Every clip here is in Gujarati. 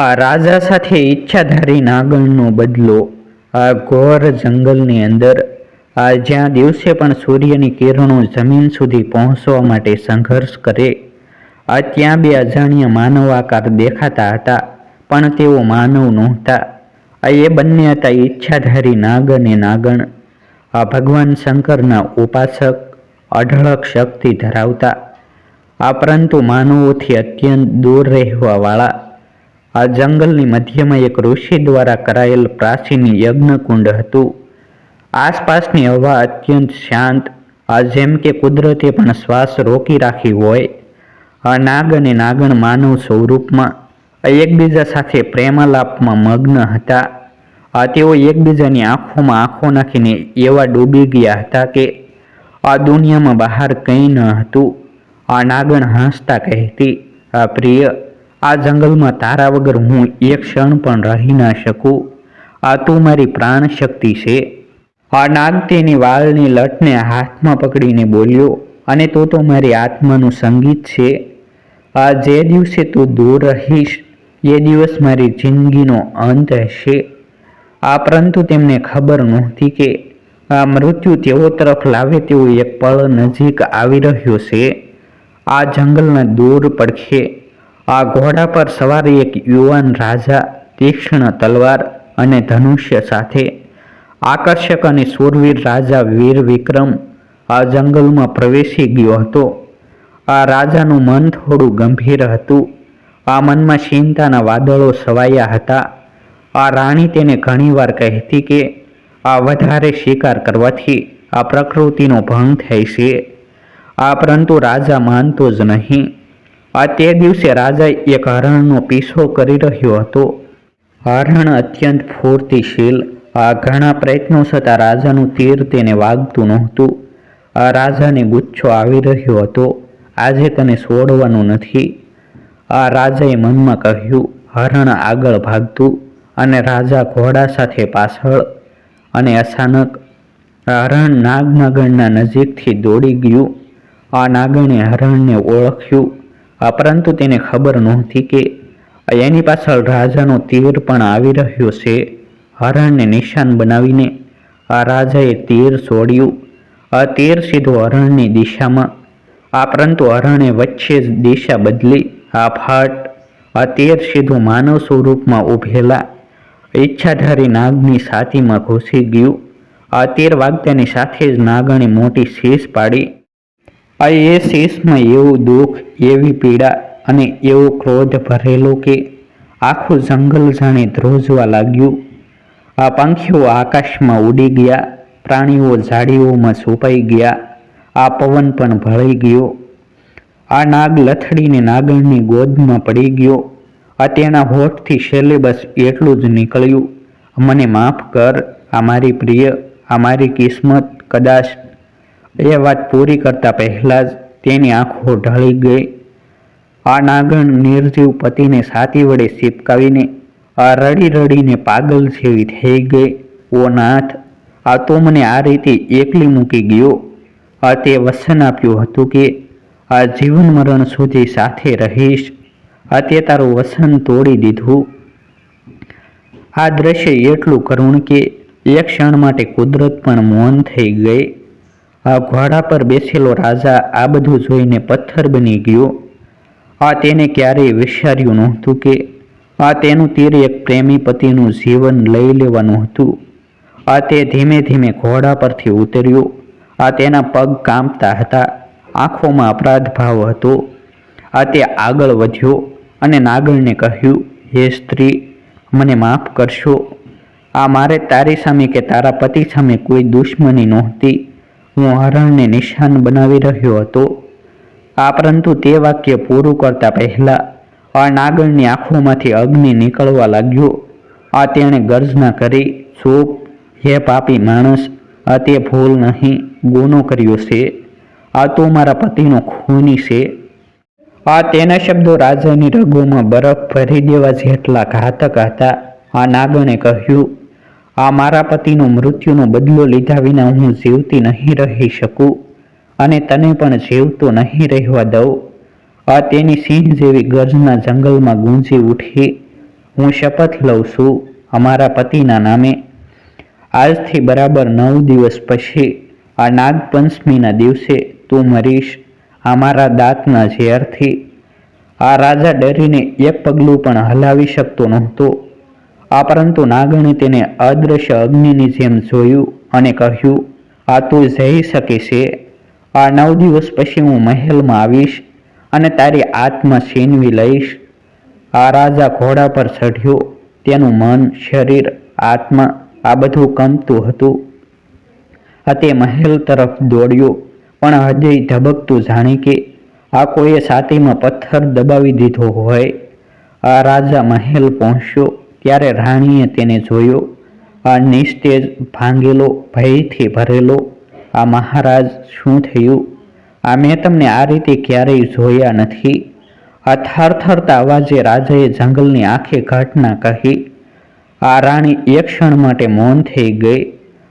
આ રાજા સાથે ઈચ્છાધારી નાગણનો બદલો. આ ઘોર જંગલની અંદર, આ જ્યાં દિવસે પણ સૂર્યની કિરણો જમીન સુધી પહોંચવા માટે સંઘર્ષ કરે, આ ત્યાં બે અજાણ્યા માનવ આકાર દેખાતા હતા, પણ તેઓ માનવ નહોતા. આ એ બંને હતા ઈચ્છાધારી નાગ અને નાગણ. આ ભગવાન શંકરના ઉપાસક, અઢળક શક્તિ ધરાવતા. આ પરંતુ માનવોથી અત્યંત દૂર રહેવાવાળા. આ જંગલની મધ્યમાં એક ઋષિ દ્વારા કરાયેલ પ્રાચીન યજ્ઞકુંડ હતું. આસપાસની હવા અત્યંત શાંત, આ જેમ કે કુદરતે પણ શ્વાસ રોકી રાખી હોય, આ નાગ અને નાગણ માનવ સ્વરૂપમાં એકબીજા સાથે પ્રેમાલાપમાં મગ્ન હતા. આ તેઓ એકબીજાની આંખોમાં આંખો નાખીને એવા ડૂબી ગયા હતા કે, આ દુનિયામાં બહાર કંઈ ન હતું. આ નાગણ હસતા કહેતી, આ પ્રિય આ જંગલમાં તારા વગર હું એક ક્ષણ પણ રહી ના શકું. આ તું મારી પ્રાણ શક્તિ છે. આ નાગ તેની વાળની લટને હાથમાં પકડીને બોલ્યો, અને તો તો મારી આત્માનું સંગીત છે. આ જે દિવસે તું દૂર રહીશ, એ દિવસ મારી જિંદગીનો અંત હશે. આ પરંતુ તેમને ખબર નહોતી કે આ મૃત્યુ તેઓ તરફ લાવે તેવું એક પળ નજીક આવી રહ્યો છે. આ જંગલના દૂર પડખે આ ઘોડા પર સવાર એક યુવાન રાજા, તીક્ષ્ણ તલવાર અને ધનુષ્ય સાથે આકર્ષક અને શૂરવીર રાજા વીર વિક્રમ આ જંગલમાં પ્રવેશી ગયો હતો. આ રાજાનું મન થોડું ગંભીર હતું. આ મનમાં ચિંતાના વાદળો સવાયા હતા. આ રાણી તેને ઘણીવાર કહેતી કે, આ વધારે શિકાર કરવાથી આ પ્રકૃતિનો ભંગ થાય છે. આ પરંતુ રાજા માનતો જ નહીં. આ તે દિવસે રાજા એક હરણનો પીછો કરી રહ્યો હતો. હરણ અત્યંત ફૂર્તિશીલ. આ ઘણા પ્રયત્નો છતાં રાજાનું તીર તેને વાગતું નહોતું. આ રાજાને ગુચ્છો આવી રહ્યો હતો. આજે તને છોડવાનું નથી. આ રાજાએ મનમાં કહ્યું, હરણ આગળ ભાગતું અને રાજા ઘોડા સાથે પાછળ અને અચાનક હરણ નાગનાગણના નજીકથી દોડી ગયું. આ નાગણે હરણને ઓળખ્યું. પરંતુ તેને ખબર નહોતી કે એની પાછળ રાજાનો તીર પણ આવી રહ્યો છે. હરણને નિશાન બનાવીને આ રાજાએ તીર છોડ્યું આ તીર સીધો હરણની દિશામાં. આ પરંતુ હરણે વચ્ચે જ દિશા બદલી. આ ફાટ, આ તીર સીધું માનવ સ્વરૂપમાં ઊભેલા ઈચ્છાધારી નાગની છાતીમાં ઘૂસી ગયું. આ તીર વાગતાની સાથે જ નાગણે મોટી શીશ પાડી. આ એ શીશમાં એવું દુઃખ, એવી પીડા અને એવો ક્રોધ ભરેલો કે આખું જંગલ જાણે ધ્રોજવા લાગ્યું. આ પંખીઓ આકાશમાં ઉડી ગયા, પ્રાણીઓ ઝાડીઓમાં છુપાઈ ગયા, આ પવન પણ ભળી ગયો. આ નાગ લથડીને નાગણની ગોદમાં પડી ગયો. આ તેના હોઠથી છેલ્લે બસ એટલું જ નીકળ્યું. મને માફ કર, આ મારી પ્રિય, આ મારી કિસ્મત, કદાચ એ વાત પૂરી કરતા પહેલાં જ તેની આંખો ઢળી ગઈ. આ નાગણ નિર્જીવ પતિને છાતી વડે ચીપકાવીને આ રડી રડીને પાગલ જેવી થઈ ગઈ. ઓ નાથ, આ તો મને આ રીતે એકલી મૂકી ગયો? આ તે વચન આપ્યું હતું કે આ જીવન મરણ સુધી સાથે રહીશ. આ તે તારું વસન તોડી દીધું. આ દ્રશ્ય એટલું કરુણ કે એક ક્ષણ માટે કુદરત પણ મૌન થઈ ગઈ. આ ઘોડા પર બેસેલો રાજા આ બધું જોઈને પથ્થર બની ગયો. આ તેને ક્યારેય વિચાર્યું નહોતું કે આ તેનું તીર એક પ્રેમી પતિનું જીવન લઈ લેવાનું હતું. આ તે ધીમે ધીમે ઘોડા પરથી ઉતર્યો. આ તેના પગ કાંપતા હતા. આંખોમાં અપરાધ ભાવ હતો. આ તે આગળ વધ્યો અને નાગણને કહ્યું, હે સ્ત્રી, મને માફ કરશો. આ મારે તારી સામે કે તારા પતિ સામે કોઈ દુશ્મની નહોતી. હું હરણને નિશાન બનાવી રહ્યો હતો. આ પરંતુ તે વાક્ય પૂરું કરતા પહેલા આ નાગણની આંખોમાંથી અગ્નિ નીકળવા લાગ્યો. આ તેણે ગર્જના કરી ચૂપ હે પાપી માણસ, આ તે ભૂલ નહીં, ગુનો કર્યો છે. આ તો મારા પતિનો ખૂની છે. આ તેના શબ્દો રાજાની રગોમાં બરફ ભરી દેવા જેટલા ઘાતક હતા. આ નાગણે કહ્યું આ મારા પતિનું મૃત્યુનો બદલો લીધા વિના હું જીવતી નહીં રહી શકું અને તને પણ જીવતો નહીં રહેવા દઉં. આ તેની સિંહ જેવી ગર્જના જંગલમાં ગુંજી ઉઠી, હું શપથ લઉં છું અમારા પતિના નામે. આજથી બરાબર નવ દિવસ પછી, આ નાગપંચમીના દિવસે તું મરીશ, અમારા દાંતના ઝેરથી. આ રાજા ડરીને એક પગલું પણ હલાવી શકતો નહોતો. આ પરંતુ નાગણે તેને અદૃશ્ય અગ્નિની જેમ જોયું અને કહ્યું, આ તું જઈ શકે છે. આ નવ દિવસ પછી હું મહેલમાં આવીશ અને તારી આત્મા છીનવી લઈશ. આ રાજા ઘોડા પર ચઢ્યો. તેનું મન, શરીર, આત્મા, આ બધું કમતું હતું. તે મહેલ તરફ દોડ્યો, પણ હૃદય ધબકતું જાણે કે આ કોઈએ છાતીમાં પથ્થર દબાવી દીધો હોય. આ રાજા મહેલ પહોંચ્યો. ત્યારે રાણીએ તેને જોયો, આ નિસ્તેજ ભાંગેલો, ભયથી ભરેલો, આ મહારાજ શું થયું? આ મેં તમને આ રીતે ક્યારેય જોયા નથી. આ થરથરતા અવાજે રાજાએ જંગલની આખી ઘટના કહી, આ રાણી એક ક્ષણ માટે મૌન થઈ ગઈ.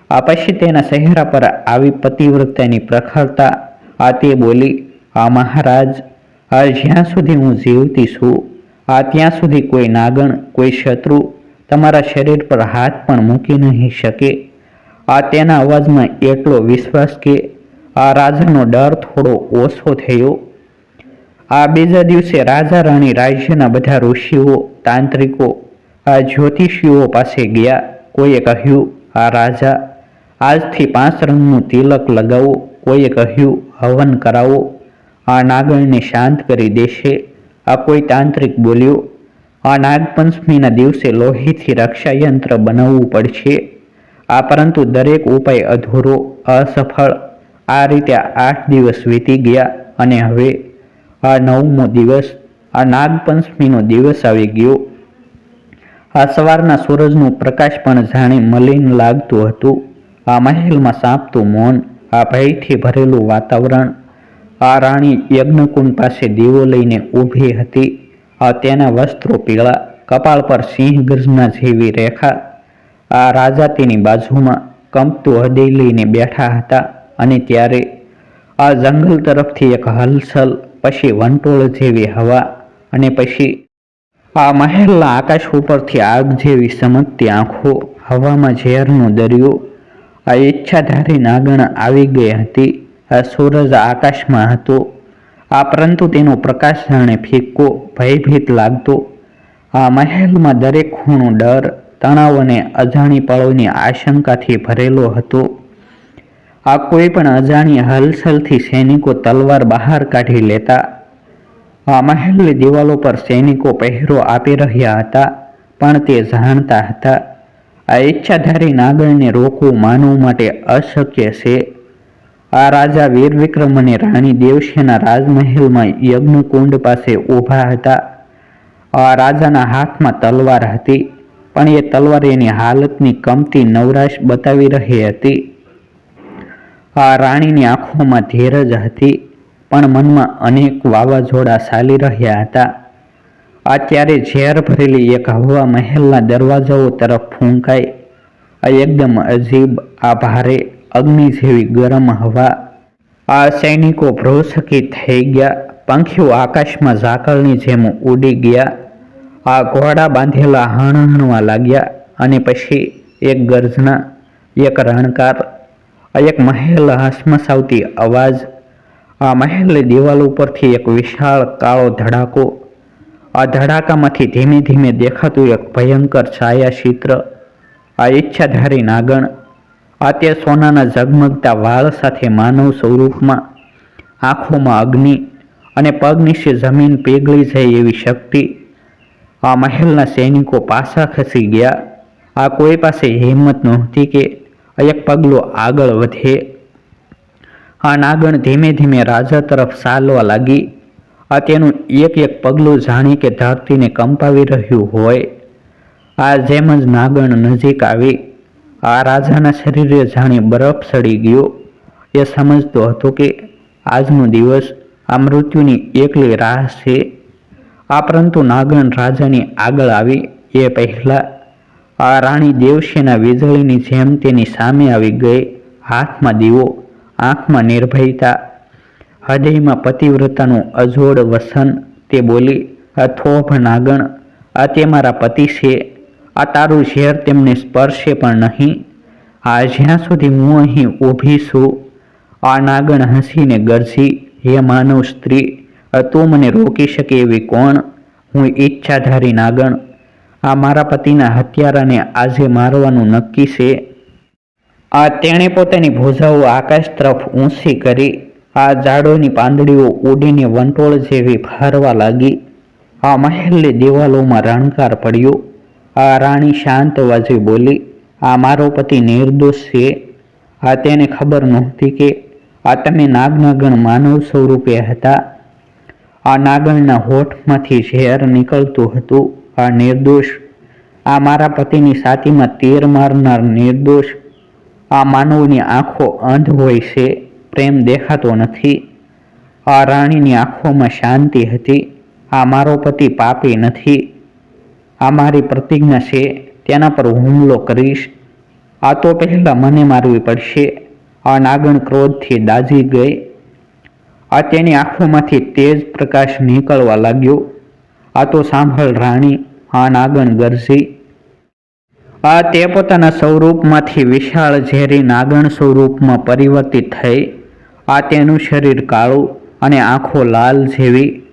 આ પછી તેના ચહેરા પર આવી પતિવ્રતાની પ્રખરતા, આ તે બોલી, આ મહારાજ, આ જ્યાં સુધી હું જીવતી છું આ ત્યાં સુધી કોઈ નાગણ, કોઈ શત્રુ તમારા શરીર પર હાથ પણ મૂકી નહીં શકે. આ તેના અવાજમાં એટલો વિશ્વાસ કે આ રાજાનો ડર થોડો ઓછો થયો. આ બીજા દિવસે રાજા, રાણી રાજ્યના બધા ઋષિઓ, તાંત્રિકો, આ જ્યોતિષીઓ પાસે ગયા. કોઈએ કહ્યું, આ રાજા, આજથી પાંચ રંગનું તિલક લગાવો. કોઈએ કહ્યું, હવન કરાવો. આ નાગણને શાંત કરી દેશે. આ કોઈ તાંત્રિક બોલ્યો. આ નાગપંચમીના દિવસે લોહીથી રક્ષાયંત્ર બનાવવું પડશે. આ પરંતુ દરેક ઉપાય અધૂરો, અસફળ. આ રીતે આઠ દિવસ વીતી ગયા અને હવે આ નવમો દિવસ, આ નાગપંચમીનો દિવસ આવી ગયો. આ સવારના સૂરજનું પ્રકાશ પણ જાણે મલિન લાગતું હતું. આ મહેલમાં સાંપતું મૌન, આ ભયથી ભરેલું વાતાવરણ આ રાણી યજ્ઞકુંડ પાસે દીવો લઈને ઊભી હતી. આ તેના વસ્ત્રો પીળા, કપાળ પર સિંહ ગર્જના જેવી રેખા. આ રાજા તેની બાજુમાં કંપતું હૃદય લઈને બેઠા હતા અને ત્યારે આ જંગલ તરફથી એક હલચલ, પછી વંટોળ જેવી હવા અને પછી આ મહેલના આકાશ ઉપરથી આગ જેવી ચમકતી આંખો, હવામાં ઝેરનો દરિયો. આ ઈચ્છાધારી નાગણ આવી ગઈ હતી. સૂરજ આકાશમાં હતો. આ પરંતુ તેનો પ્રકાશ જાણે ફીકો ભયભીત લાગતો. આ મહેલમાં દરેક ખૂણો ડર, તણાવ અને અજાણી પળોની આશંકાથી ભરેલો હતો. આ કોઈ પણ અજાણી હલચલથી સૈનિકો તલવાર બહાર કાઢી લેતા. આ મહેલની દિવાલો પર સૈનિકો પહેરો આપી રહ્યા હતા, પણ તે જાણતા હતા. આ ઈચ્છાધારી નાગરને રોકવું માનવ માટે અશક્ય છે. આ રાજા વીર વિક્રમ અને રાણી દેવસેના રાજમહેલમાં યજ્ઞકુંડ પાસે ઊભા હતા. આ રાજાના હાથમાં તલવાર હતી, પણ એ તલવાર એની હાલતની કમતી નવરાશ બતાવી રહી હતી. આ રાણીની આંખોમાં ધીરજ હતી, પણ મનમાં અનેક વાવાઝોડા ચાલી રહ્યા હતા. અત્યારે ઝેર ભરેલી એક હવા મહેલના દરવાજાઓ તરફ ફૂંકાઈ. આ એકદમ અજીબ આ ભારે અગ્નિ જેવી ગરમ હવા આ સૈનિકો ભ્રોસકી થઈ ગયા. પંખીઓ આકાશમાં ઝાકળની જેમ ઉડી ગયા. આ ઘોડા બાંધેલા હણહણવા લાગ્યા અને પછી એક ગર્જના, એક રણકાર, એક મહેલ હસમસાવતી અવાજ, આ મહેલની દિવાલ ઉપરથી એક વિશાળ કાળો ધડાકો, આ ધડાકામાંથી ધીમે ધીમે દેખાતું એક ભયંકર છાયા ચિત્ર આ ઈચ્છાધારી નાગણ આ તે સોનાના ઝગમગતા વાળ સાથે માનવ સ્વરૂપમાં આંખોમાં અગ્નિ અને પગ નીચે જમીન પીગળી જાય એવી શક્તિ આ મહેલના સૈનિકો પાછા ખસી ગયા. આ કોઈ પાસે હિંમત નહોતી કે એક પગલું આગળ વધે. આ નાગણ ધીમે ધીમે રાજા તરફ ચાલવા લાગી. આ તેનું એક એક પગલું જાણી કે ધરતીને કંપાવી રહ્યું હોય. આ જેમ જ નાગણ નજીક આવી આ રાજાના શરીરે જાણે બરફ સડી ગયો. એ સમજતો હતો કે આજનો દિવસ આ મૃત્યુની એકલી રાહ છે. આ પરંતુ નાગણ રાજાની આગળ આવી. એ પહેલાં આ રાણી દેવસેના વીજળીની જેમ તેની સામે આવી ગઈ. હાથમાં દીવો, આંખમાં નિર્ભયતા, હૃદયમાં પતિવ્રતાનું અજોડ વસન. તે બોલી, આ થોભ નાગણ, આ તે મારા પતિ છે. આ તારું ઝેર તેમને સ્પર્શે પણ નહીં. આ જ્યાં સુધી હું અહીં ઊભી છું, આ નાગણ હસીને ગરજી, હે માનવ સ્ત્રી તું મને રોકી શકે એવી કોણ? હું ઈચ્છાધારી નાગણ. આ મારા પતિના હત્યારાને આજે મારવાનું નક્કી છે. આ તેણે પોતાની ભૂજાઓ આકાશ તરફ ઊંચી કરી. આ ઝાડોની પાંદડીઓ ઉડીને વંટોળ જેવી ફારવા લાગી. આ મહેલની દિવાલોમાં રણકાર પડ્યો. આ રાણી શાંત અવાજે બોલી, આ મારો પતિ નિર્દોષ છે. આ તેને ખબર નહોતી કે આ તમે નાગનાગણ માનવ સ્વરૂપે હતા. આ નાગણના હોઠમાંથી ઝેર નીકળતું હતું. આ નિર્દોષ. આ મારા પતિની છાતીમાં તીર મારનાર નિર્દોષ. આ માનવની આંખો અંધ હોય છે. પ્રેમ દેખાતો નથી. આ રાણીની આંખોમાં શાંતિ હતી. આ મારો પતિ પાપી નથી. આ મારી પ્રતિજ્ઞા છે, તેના પર હુમલો કરીશ. આ તો પહેલાં મને મારવી પડશે. આ નાગણ ક્રોધથી દાઝી ગઈ. આ તેની આંખોમાંથી તેજ પ્રકાશ નીકળવા લાગ્યો. આ તો સાંભળ રાણી, આ નાગણ ગરજી. આ તે પોતાના સ્વરૂપમાંથી વિશાળ ઝેરી નાગણ સ્વરૂપમાં પરિવર્તિત થઈ. આ તેનું શરીર કાળું અને આંખો લાલ જેવી.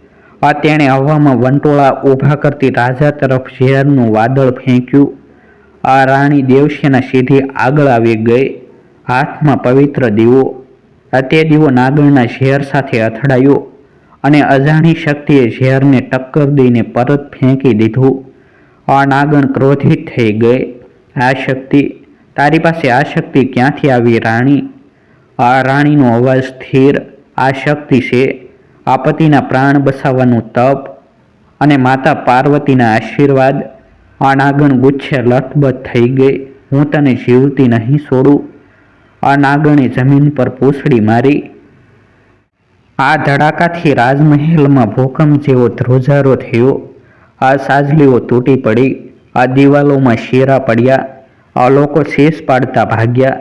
આ તેણે હવામાં વંટોળા ઊભા કરતી રાજા તરફ ઝેરનું વાદળ ફેંક્યું. આ રાણી દેવસેના સીધી આગળ આવી ગઈ. હાથમાં પવિત્ર દીવો. આ તે દીવો નાગણના ઝેર સાથે અથડાયો અને અજાણી શક્તિએ ઝેરને ટક્કર દઈને પરત ફેંકી દીધું. આ નાગણ ક્રોધિત થઈ ગઈ. આ શક્તિ, તારી પાસે આ શક્તિ ક્યાંથી આવી રાણી? આ રાણીનો અવાજ સ્થિર, આ શક્તિ છે. આ પતિના પ્રાણ બસાવવાનું તપ અને માતા પાર્વતીના આશીર્વાદ. આનાગણ ગુચ્છે લથબથ થઈ ગઈ. હું તને જીવતી નહીં છોડું. આ નાગણે જમીન પર પૂછડી મારી. આ ધડાકાથી રાજમહેલમાં ભૂકંપ જેવો ધ્રુજારો થયો. આ સાજલીઓ તૂટી પડી. આ દિવાલોમાં શેરા પડ્યા. આ લોકો શેષ પાડતા ભાગ્યા.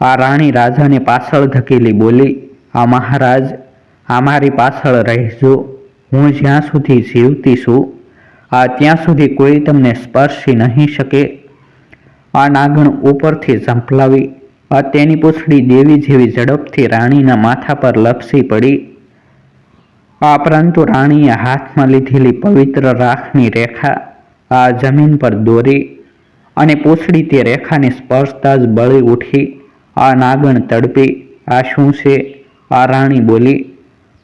આ રાણી રાજાને પાછળ ધકેલી બોલી, આ મહારાજ અમારી પાછળ રહેજો હું જ્યાં સુધી જીવતી છું, આ ત્યાં સુધી કોઈ તમને સ્પર્શી નહીં શકે. આ નાગણ ઉપરથી ઝંપલાવી, આ તેની પૂંછડી દેવી જેવી ઝડપથી રાણીના માથા પર લપસી પડી. આ પરંતુ રાણીએ હાથમાં લીધેલી પવિત્ર રાખની રેખા આ જમીન પર દોરી અને પૂછડી તે રેખાને સ્પર્શતા જ બળી ઉઠી. આ નાગણ તડપી, આ શું છે? આ રાણી બોલી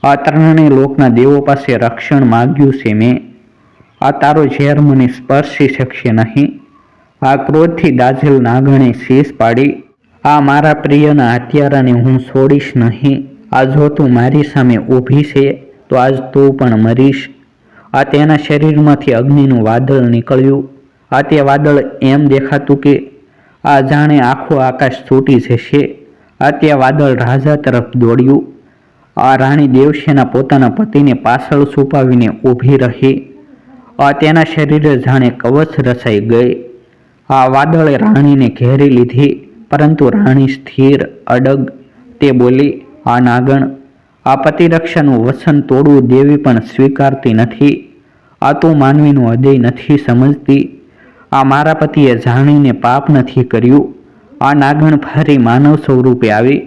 આ ત્રણેય લોકના દેવો પાસે રક્ષણ માગ્યું છે મેં. આ તારો ઝેર મને સ્પર્શી શકશે નહીં. આ ક્રોધથી દાઝેલ નાગણે શેષ પાડી. આ મારા પ્રિયના હત્યારાને હું છોડીશ નહીં. આ જો તું મારી સામે ઊભી છે, તો આજ તું પણ મરીશ. આ તેના શરીરમાંથી અગ્નિનું વાદળ નીકળ્યું. આ તે વાદળ એમ દેખાતું કે આ જાણે આખું આકાશ તૂટી જશે. આ તે વાદળ રાજા તરફ દોડ્યું. આ રાણી દેવસેના પોતાના પતિને પાછળ છુપાવીને ઊભી રહી. આ તેના શરીરે જાણે કવચ રચાઈ ગઈ. આ વાદળે રાણીને ઘેરી લીધી, પરંતુ રાણી સ્થિર, અડગ. તે બોલી, આ નાગણ, આ પતિરક્ષાનું વસન તોડવું દેવી પણ સ્વીકારતી નથી. આ તું માનવીનું હૃદય નથી સમજતી. આ મારા પતિએ જાણીને પાપ નથી કર્યું. આ નાગણ ફરી માનવ સ્વરૂપે આવી.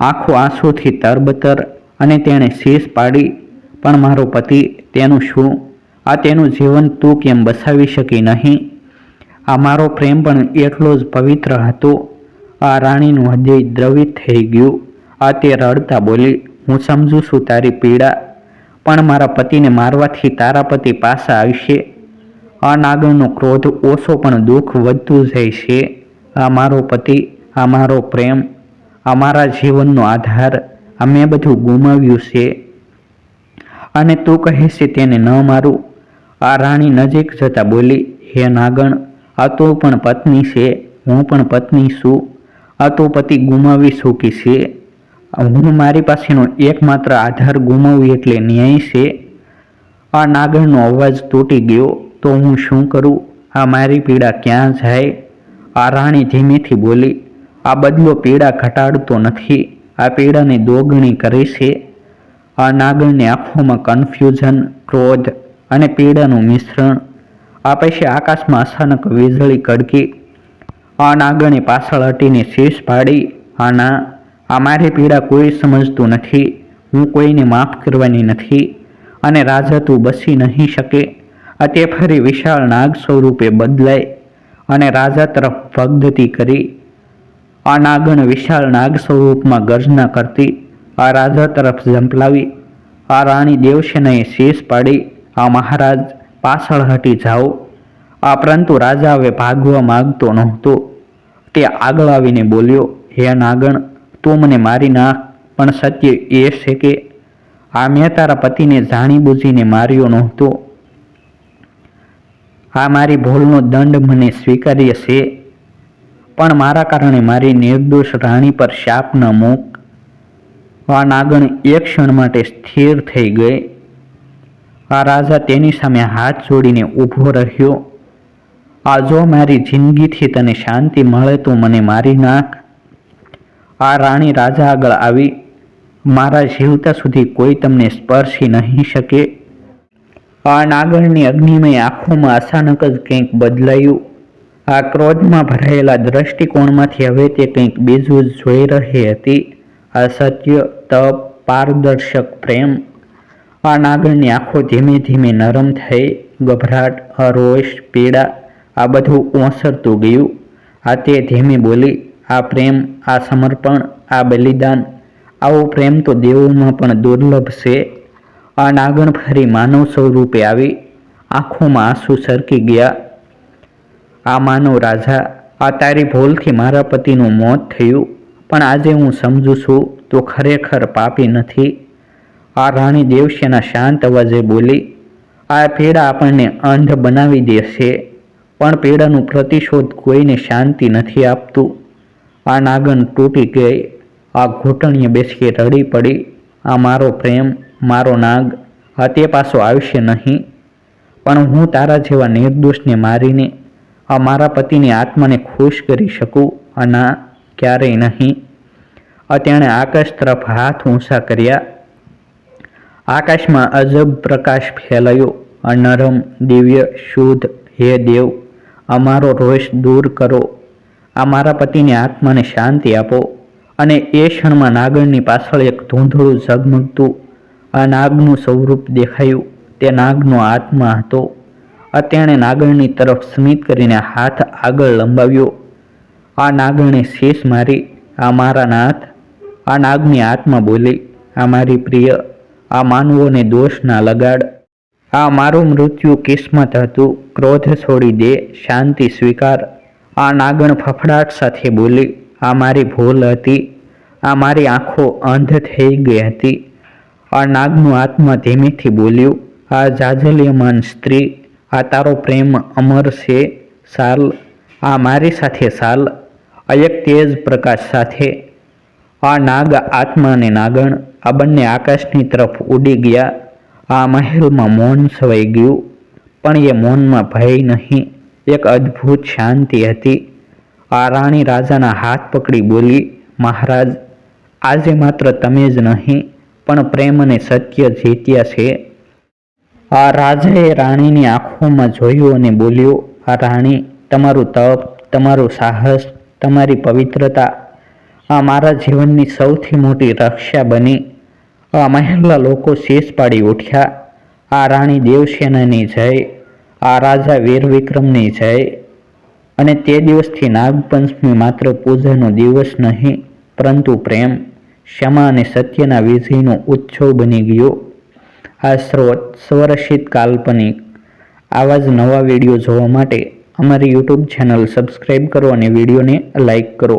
આંખો આંસુથી તરબતર અને તેણે શીશ પાડી, પણ મારો પતિ, તેનું શું? આ તેનું જીવન તું કેમ બસાવી શકી નહીં? આ મારો પ્રેમ પણ એટલો જ પવિત્ર હતો. આ રાણીનું હૃદય દ્રવિત થઈ ગયું. આ તે રડતા બોલી, હું સમજુ છું તારી પીડા, પણ મારા પતિને મારવાથી તારા પતિ પાસા આવશે. આ નાગણનો ક્રોધ ઓછો પણ દુઃખ વધતું જાય છે. આ મારો પતિ, આ મારો પ્રેમ અમારા જીવનનો આધાર અમે બધું ગુમાવ્યું છે. અને તું કહે છે તેને ન મારું. આ રાણી નજીક જતા બોલી, હે નાગણ, આ તો પણ પત્ની છે, હું પણ પત્ની છું. આ તો પતિ ગુમાવી ચૂકી છે. હું મારી પાસેનો એકમાત્ર આધાર ગુમાવી એટલે ન્યાય છે. આ નાગણનો અવાજ તૂટી ગયો, તો હું શું કરું? આ મારી પીડા ક્યાં જાય? આ રાણી ધીમેથી બોલી આ બદલો પીડા ઘટાડતો નથી. આ પીડાને દોગણી કરે છે. આ નાગણની આંખોમાં કન્ફ્યુઝન ક્રોધ અને પીડાનું મિશ્રણ. આ પછી આકાશમાં અચાનક વીજળી કડકી. આ નાગણે પાછળ હટીને શીશ પાડી. આ ના આ મારી પીડા કોઈ સમજતું નથી. હું કોઈને માફ કરવાની નથી. અને રાજા તું બસી નહીં શકે. આ તે ફરી વિશાળ નાગ સ્વરૂપે બદલાય. અને રાજા તરફ ભગદતી કરી. આ નાગણ વિશાળ નાગ સ્વરૂપમાં ગર્જના કરતી આ રાજા તરફ ઝંપલાવી, આ રાણી દેવસેનાએ શેષ પાડી, આ મહારાજ પાછળ હટી જાઓ. આ પરંતુ રાજા હવે ભાગવા માગતો નહોતો. તે આગળ આવીને બોલ્યો, હે નાગણ, તું મને મારી નાખ, પણ સત્ય એ છે કે આ મેં તારા પતિને જાણી બૂજીને માર્યો નહોતો. આ મારી ભૂલનો દંડ મને સ્વીકાર્ય છે. પણ મારા કારણે મારી નિર્દોષ રાણી પર શાપ ન મૂક. આ નાગણ એક ક્ષણ માટે સ્થિર થઈ ગઈ. આ રાજા તેની સામે હાથ જોડીને ઊભો રહ્યો. આ જો મારી જિંદગીથી તને શાંતિ મળે તો મને મારી નાખ. આ રાણી રાજા આગળ આવી. મારા જીવતા સુધી કોઈ તમને સ્પર્શી નહીં શકે. આ નાગણની અગ્નિમય આંખોમાં અચાનક જ કંઈક બદલાયું. આ ક્રોધમાં ભરાયેલા દ્રષ્ટિકોણમાંથી હવે તે કંઈક બીજું જોઈ રહી હતી. આ સત્ય, તપ, પારદર્શક પ્રેમ, આ નાગરની આંખો ધીમે ધીમે નરમ થઈ, ગભરાટ અરોષ પીડા, આ બધું ઓસરતું ગયું. આ તે ધીમે બોલી, આ પ્રેમ, આ સમર્પણ, આ બલિદાન, આવો પ્રેમ તો દેવોમાં પણ દુર્લભ છે. આ નાગણ ફરી માનવ સ્વરૂપે આવી, આંખોમાં આંસુ સરકી ગયા. આ માનો રાજા આ તારી ભૂલથી મારા પતિનું મોત થયું. પણ આજે હું સમજુ છું, તો ખરેખર પાપી નથી. આ રાણી દેવસેના શાંત અવાજે બોલી, આ પીડા આપણને અંધ બનાવી દેશે, પણ પીડાનું પ્રતિશોધ કોઈને શાંતિ નથી આપતું. આ નાગન તૂટી ગઈ, આ ઘૂંટણીએ બેસી રડી પડી. આ મારો પ્રેમ, મારો નાગ, આ તે પાછો આવશે નહીં. પણ હું તારા જેવા નિર્દોષને મારીને આ મારા પતિની આત્માને ખુશ કરી શકું આના ક્યારેય નહીં. આ તેણે આકાશ તરફ હાથ ઊંચા કર્યા. આકાશમાં અજબ પ્રકાશ ફેલાયો. આ નરમ દિવ્ય શુદ્ધ હે દેવ અમારો રોષ દૂર કરો. આ મારા પતિની આત્માને શાંતિ આપો. અને એ ક્ષણમાં નાગણની પાછળ એક ધૂંધળું ઝગમગતું આ નાગનું સ્વરૂપ દેખાયું. તે નાગનો આત્મા હતો. આ તેણે નાગણની તરફ સ્મિત કરીને હાથ આગળ લંબાવ્યો. આ નાગણે શેષ મારી, આ મારા નાથ. આ નાગની આત્મા બોલી, આ મારી પ્રિય, આ માનવોને દોષ ના લગાડ. આ મારું મૃત્યુ કિસ્મત હતું ક્રોધ છોડી દે, શાંતિ સ્વીકાર. આ નાગણ ફફડાટ સાથે બોલી, આ મારી ભૂલ હતી, આ મારી આંખો અંધ થઈ ગઈ હતી. આ નાગનું આત્મા ધીમેથી બોલ્યું, આ જાજલ્યમાન સ્ત્રી આ તારો પ્રેમ અમર છે, સાલ. આ મારી સાથે સાલ. એક તેજ પ્રકાશ સાથે. આ નાગ આત્મા અને નાગણ. આ બંને આકાશની તરફ ઉડી ગયા. આ મહેલમાં મૌન છવાઈ ગયું. પણ એ મૌનમાં ભય નહીં. એક અદ્ભુત શાંતિ હતી. આ રાણી રાજાના હાથ પકડી બોલી, મહારાજ, આજે માત્ર તમે જ નહીં, પણ પ્રેમ અને સત્ય જીત્યા છે. આ રાજાએ રાણીની આંખોમાં જોયું અને બોલ્યો, આ રાણી, તમારું તપ, તમારું સાહસ, તમારી પવિત્રતા, આ મારા જીવનની સૌથી મોટી રક્ષા બની. આ મહેલના લોકો શેષ પાડી ઉઠ્યા. આ રાણી દેવસેનાની જય, આ રાજા વીર વિક્રમની જય. અને તે દિવસથી નાગપંચમી માત્ર પૂજાનો દિવસ નહીં, પરંતુ પ્રેમ, ક્ષમા અને સત્યના વિજયનો ઉત્સવ બની ગયો. આ સ્રોત સ્વરક્ષિત કાલ્પનિક આવા જ નવા વીડિયો જોવા માટે અમારી યુટ્યુબ ચેનલ સબસ્ક્રાઈબ કરો અને વિડીયોને લાઈક કરો.